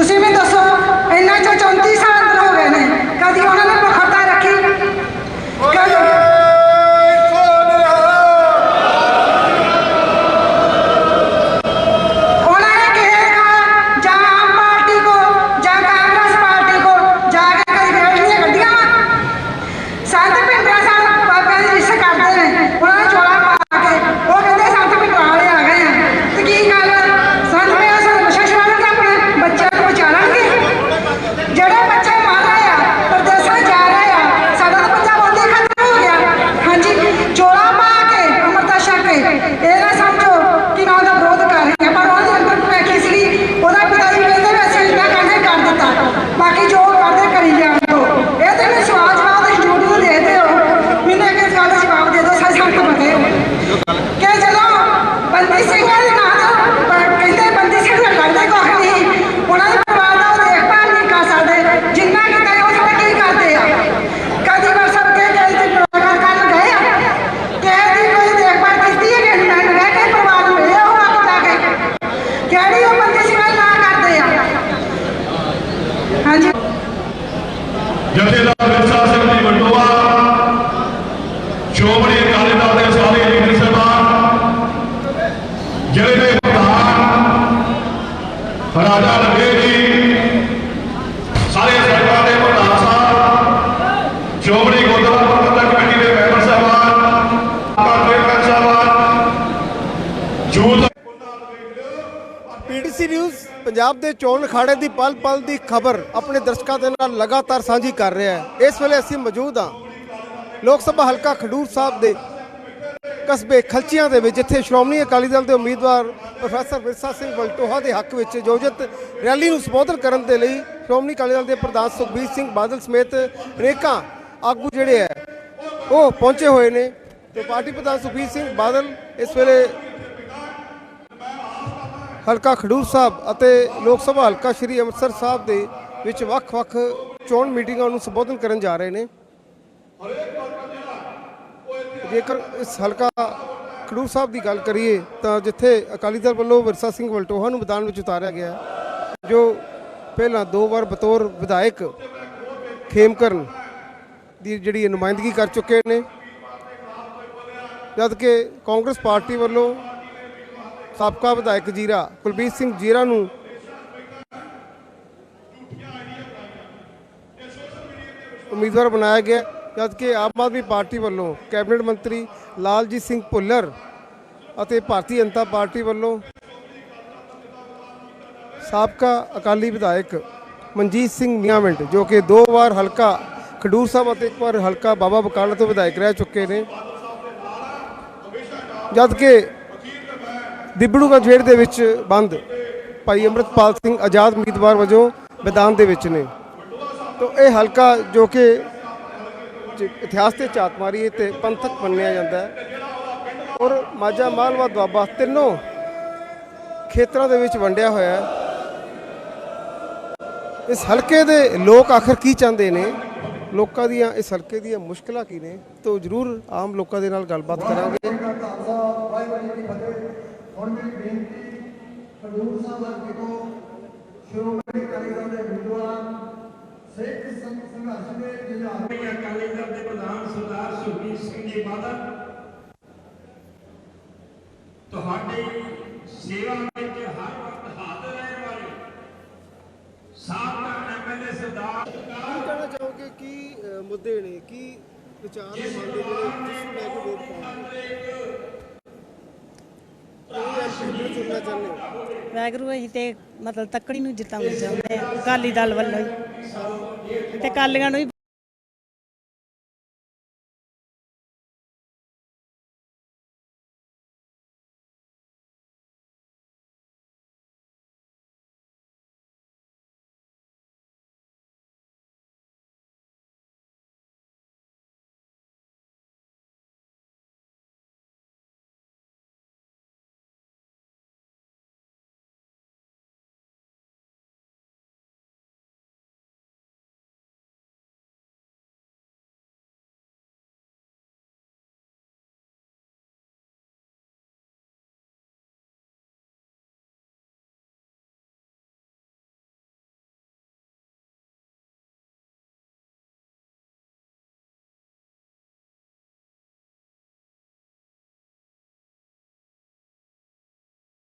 ਤੁਸੀਂ ਵੀ ਦੱਸੋ ਜਥੇਦਾਰ ਵਿਰਸਾ ਸਿੰਘ ਜੀ ਵੰਡੋਆ, ਸ਼੍ਰੋਮਣੀ ਅਕਾਲੀ ਦਲ ਦੇ ਸਾਰੇ ਲੀਡਰ ਸਾਹਿਬਾਨ ਜਿਹੜੇ ਦੇ ਪ੍ਰਧਾਨ, ਰਾਜਾ ਲੰਗੇ ਜੀ ਸਾਰੇ ਸਰਕਾਰ ਦੇ ਪ੍ਰਧਾਨ ਸਾਹਿਬ ਸ਼੍ਰੋਮਣੀ ਗੁਰਦੁਆਰਾ ਪ੍ਰਬੰਧਕ ਕਮੇਟੀ ਦੇ ਮੈਂਬਰ ਸਾਹਿਬਾਨ ਆਪਾ ਚੇਅਰਮੈਨ ਸਾਹਿਬਾਨ ਜੂਥ ਪੀਟੀਸੀ ਨਿਊਜ਼ ਪੰਜਾਬ ਦੇ ਚੋਣ ਅਖਾੜੇ ਦੀ ਪਲ ਪਲ ਦੀ ਖਬਰ ਆਪਣੇ ਦਰਸ਼ਕਾਂ ਦੇ ਨਾਲ ਲਗਾਤਾਰ ਸਾਂਝੀ ਕਰ ਰਿਹਾ ਹੈ। ਇਸ ਵੇਲੇ ਅਸੀਂ ਮੌਜੂਦ ਹਾਂ ਲੋਕ ਸਭਾ ਹਲਕਾ ਖਡੂਰ ਸਾਹਿਬ ਦੇ ਕਸਬੇ ਖਲਚੀਆਂ ਦੇ ਵਿੱਚ, ਜਿੱਥੇ ਸ਼੍ਰੋਮਣੀ ਅਕਾਲੀ ਦਲ ਦੇ ਉਮੀਦਵਾਰ ਪ੍ਰੋਫੈਸਰ ਵਿਰਸਾ ਸਿੰਘ ਵਲਟੋਹਾ ਦੇ ਹੱਕ ਵਿੱਚ ਆਯੋਜਿਤ ਰੈਲੀ ਨੂੰ ਸੰਬੋਧਨ ਕਰਨ ਦੇ ਲਈ ਸ਼੍ਰੋਮਣੀ ਅਕਾਲੀ ਦਲ ਦੇ ਪ੍ਰਧਾਨ ਸੁਖਬੀਰ ਸਿੰਘ ਬਾਦਲ ਸਮੇਤ ਅਨੇਕਾਂ ਆਗੂ ਜਿਹੜੇ ਹੈ, ਉਹ ਪਹੁੰਚੇ ਹੋਏ ਨੇ ਤੇ ਪਾਰਟੀ ਪ੍ਰਧਾਨ ਸੁਖਬੀਰ ਸਿੰਘ ਬਾਦਲ ਇਸ ਵੇਲੇ ਹਲਕਾ ਖਡੂਰ ਸਾਹਿਬ ਅਤੇ ਲੋਕ ਸਭਾ ਹਲਕਾ ਸ਼੍ਰੀ ਅੰਮ੍ਰਿਤਸਰ ਸਾਹਿਬ ਦੇ ਵਿੱਚ ਵੱਖ-ਵੱਖ ਚੋਣ ਮੀਟਿੰਗਾਂ ਨੂੰ ਸੰਬੋਧਨ ਕਰਨ ਜਾ ਰਹੇ ਨੇ। ਜੇਕਰ ਇਸ ਹਲਕਾ ਖਡੂਰ ਸਾਹਿਬ ਦੀ ਗੱਲ ਕਰੀਏ ਤਾਂ ਜਿੱਥੇ ਅਕਾਲੀ ਦਲ ਵੱਲੋਂ ਵਿਰਸਾ ਸਿੰਘ ਵਲਟੋਹਾ ਨੂੰ ਮੈਦਾਨ ਵਿੱਚ ਉਤਾਰਿਆ ਗਿਆ, ਜੋ ਪਹਿਲਾਂ ਦੋ ਵਾਰ ਬਤੌਰ ਵਿਧਾਇਕ ਖੇਮਕਰਨ ਦੀ ਜਿਹੜੀ ਨੁਮਾਇੰਦਗੀ ਕਰ ਚੁੱਕੇ ਨੇ, ਜਦ ਕਿ ਕਾਂਗਰਸ ਪਾਰਟੀ ਵੱਲੋਂ ਸਾਬਕਾ ਵਿਧਾਇਕ ਜੀਰਾ ਕੁਲਬੀਰ ਸਿੰਘ ਜੀਰਾ ਨੂੰ ਉਮੀਦਵਾਰ ਬਣਾਇਆ ਗਿਆ, ਜਦਕਿ ਆਮ ਆਦਮੀ ਪਾਰਟੀ ਵੱਲੋਂ ਕੈਬਨਿਟ ਮੰਤਰੀ ਲਾਲਜੀਤ ਸਿੰਘ ਭੁੱਲਰ ਅਤੇ ਭਾਰਤੀ ਜਨਤਾ ਪਾਰਟੀ ਵੱਲੋਂ ਸਾਬਕਾ ਅਕਾਲੀ ਵਿਧਾਇਕ ਮਨਜੀਤ ਸਿੰਘ ਮੀਆਂਵਿੰਡ ਜੋ ਕਿ ਦੋ ਵਾਰ ਹਲਕਾ ਖਡੂਰ ਸਾਹਿਬ ਅਤੇ ਇੱਕ ਵਾਰ ਹਲਕਾ ਬਾਬਾ ਬਕਾਲਾ ਤੋਂ ਵਿਧਾਇਕ ਰਹਿ ਚੁੱਕੇ ਨੇ, ਜਦਕਿ ਦਿਬੜੂਗੰਜ ਜੇਲ੍ਹ ਦੇ ਵਿੱਚ ਬੰਦ। ਭਾਈ ਅੰਮ੍ਰਿਤਪਾਲ ਸਿੰਘ ਆਜ਼ਾਦ ਉਮੀਦਵਾਰ ਵਜੋਂ ਮੈਦਾਨ ਦੇ ਵਿੱਚ ਨੇ। ਤੋ ਇਹ ਹਲਕਾ ਜੋ ਕਿ ਇਤਿਹਾਸ ਤੇ ਝਾਤ ਮਾਰੀ ਤੇ ਪੰਥਕ ਮੰਨਿਆ ਜਾਂਦਾ ਹੈ। ਔਰ ਮਾਝਾ ਮਾਲਵਾ ਦੁਆਬਾ ਤਿੰਨੋਂ ਖੇਤਰਾਂ ਦੇ ਵਿੱਚ ਵੰਡਿਆ ਹੋਇਆ ਹੈ। ਇਸ ਹਲਕੇ ਦੇ ਲੋਕ ਆਖਰ ਕੀ ਚਾਹੁੰਦੇ ਨੇ? ਲੋਕਾਂ ਦੀਆਂ, ਇਸ ਹਲਕੇ ਦੀਆਂ ਮੁਸ਼ਕਲਾਂ ਕੀ ਨੇ? ਤੋ ਜਰੂਰ ਆਮ ਲੋਕਾਂ ਦੇ ਨਾਲ ਗੱਲਬਾਤ ਕਰਾਂਗੇ। ਹੁਣ ਮੇਰੀ ਬੇਨਤੀ ਖਡੂਰ ਸਾਹਿਬ ਹਲਕੇ ਤੋਂ ਸ਼੍ਰੋਮਣੀ ਅਕਾਲੀ ਦਲ ਦੇ ਉਮੀਦਵਾਰ ਸਿੱਖ ਸੰਘ- ਸੰਘਰਸ਼ ਦੇ ਜੁਝਾਰ ਅਕਾਲੀ ਦਲ ਦੇ ਪ੍ਰਧਾਨ ਸਰਦਾਰ ਸੁਖਬੀਰ ਸਿੰਘ ਜੀ ਬਾਦਲ ਤੁਹਾਡੀ ਸੇਵਾ ਵਿੱਚ ਹਰ ਵਕਤ ਹਾਜ਼ਰ ਰਹਿਣ ਵਾਲੇ ਸਾਬਕਾ ਐਮਐਲਏ ਸਰਦਾਰ ਕੀ ਕਹਿਣਾ ਚਾਹੋਗੇ? ਕੀ ਮੁੱਦੇ ਨੇ? ਕੀ ਵਿਚਾਰ ਨੇ? ਮੰਨਦੇ ਨੇ ਜਿਸ ਨੂੰ ਲੈ ਕੇ ਵੋਟ ਐਮਪੀ ਚੁਣਨਾ ਚਾਹੁੰਦੇ ਹੋ ਵੈਗਰੂ ਅਸੀਂ ਤੇ ਮਤਲਬ ਤੱਕੜੀ ਨੂੰ ਜਿਤਾਉਣਾ ਚਾਹੁੰਦੇ ਆ ਅਕਾਲੀ ਦਲ ਵੱਲੋਂ ਹੀ। ਤੇ ਅਕਾਲੀਆਂ ਨੂੰ ਹੀ